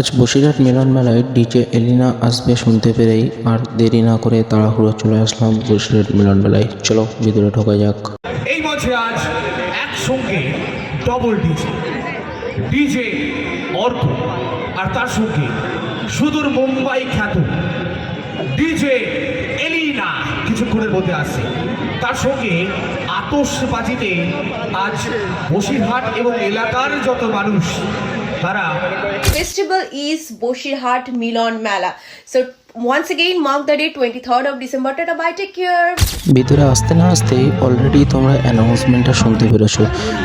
আজ বসিরহাট মিলন মেলায় ডিজে এলিনা আসবে শুনতে পেরেই, আর দেরি না করে তাড়াহুড়ো চলে আসলাম বসিরহাট মিলন মেলায়। চলো, ভিতরে ঢোকা যাক। এই মঞ্চে আজ একসঙ্গে ডবল ডিজে। ডিজে অর্ক, আর তার সঙ্গে সুদূর মুম্বাই খ্যাত ডিজে এলিনা কিছুক্ষণের মধ্যে আসছে। তার সঙ্গে আতসবাজিতে আজ বসিরহাট এবং এলাকার যত মানুষ তারা festival is Boshirhat Milan Mela. So once again, mark the date 23rd of December. Tata bye, take care. ভিতরে আসতে না আসতেই অলরেডি তোমরা অ্যানাউন্সমেন্টটা শুনতে পেরেছ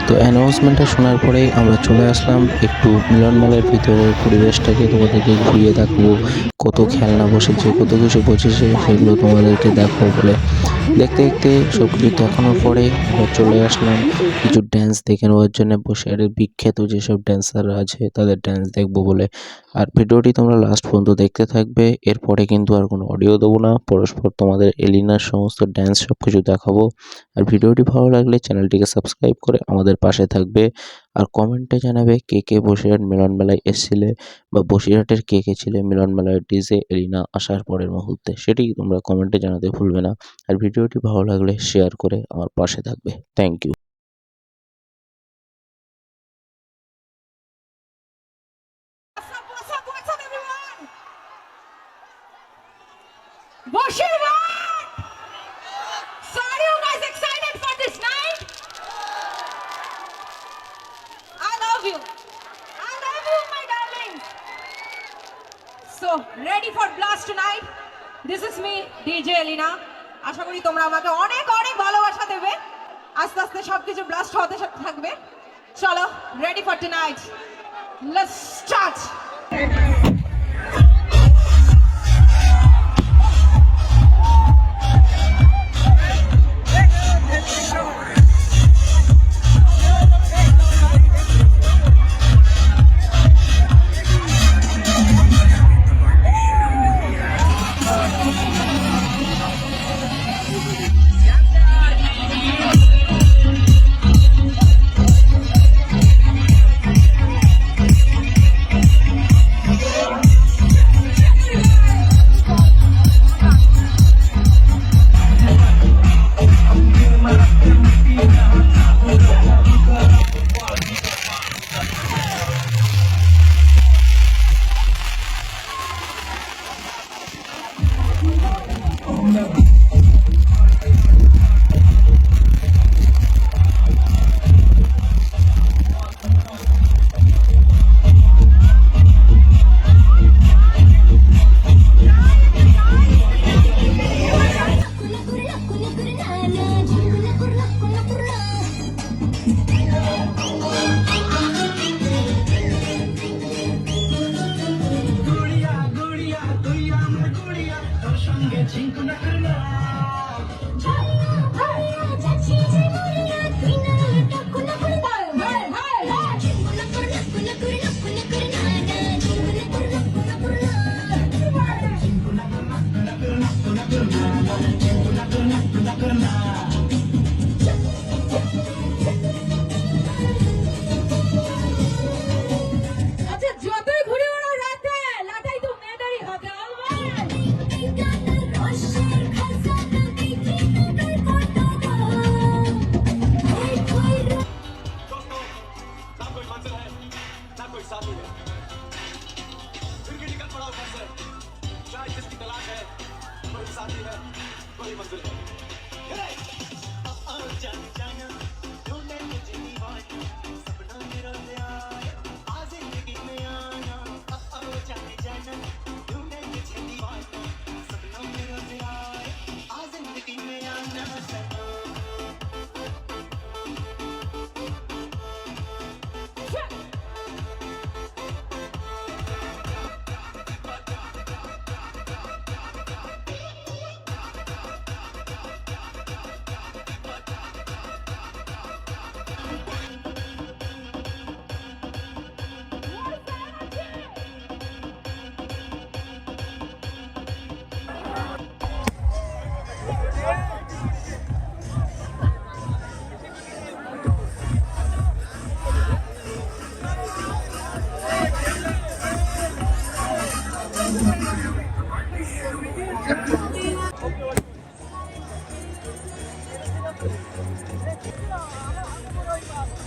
তো অ্যানাউন্সমেন্টটা শোনার পরেই আমরা চলে আসলাম একটু মিলন মেলার ভিতরের পরিবেশটাকে তোমাদেরকে ঘুরিয়ে দেখাবো কত খেলনা বসেছে কত কিছু বসেছে সেগুলো তোমাদেরকে দেখাবো বলে দেখতে দেখতে সব কিছু দেখানোর পরে আমরা চলে আসলাম কিছু ড্যান্স দেখে নেওয়ার জন্য। বসে আর বিখ্যাত যেসব ড্যান্সাররা আছে, তাদের ড্যান্স দেখব বলে আর ভিডিওটি তোমরা লাস্ট পর্যন্ত দেখতে থাকবে। এরপরে কিন্তু আর কোনো অডিও দেবো না। পরস্পর তোমাদের এলিনার সমস্ত ড্যান্স সব কিছু দেখাবো। আর ভিডিওটি ভালো লাগলে চ্যানেলটিকে সাবস্ক্রাইব করে আমাদের পাশে থাকবে। আর কমেন্টে জানাবে কে কে বসিরহাট মিলন মেলায় এসছিলে বা বসিরহাটের কে কে ছিলে মিলন মেলায় ডিজে এলিনা আসার পরের মুহূর্তে, সেটি তোমরা কমেন্টে জানাতে ভুলবে না। আর ভিডিওটি ভালো লাগলে শেয়ার করে আমার পাশে থাকবে। Thank you So, ready for blast tonight? This is me, DJ Elina. আশা করি তোমরা আমাকে অনেক অনেক ভালোবাসা দেবে আস্তে আস্তে সবকিছু ব্লাস্ট হতে থাকবে চলো ready for tonight let's start ああのちゃん。哎，对了，俺俺们那个。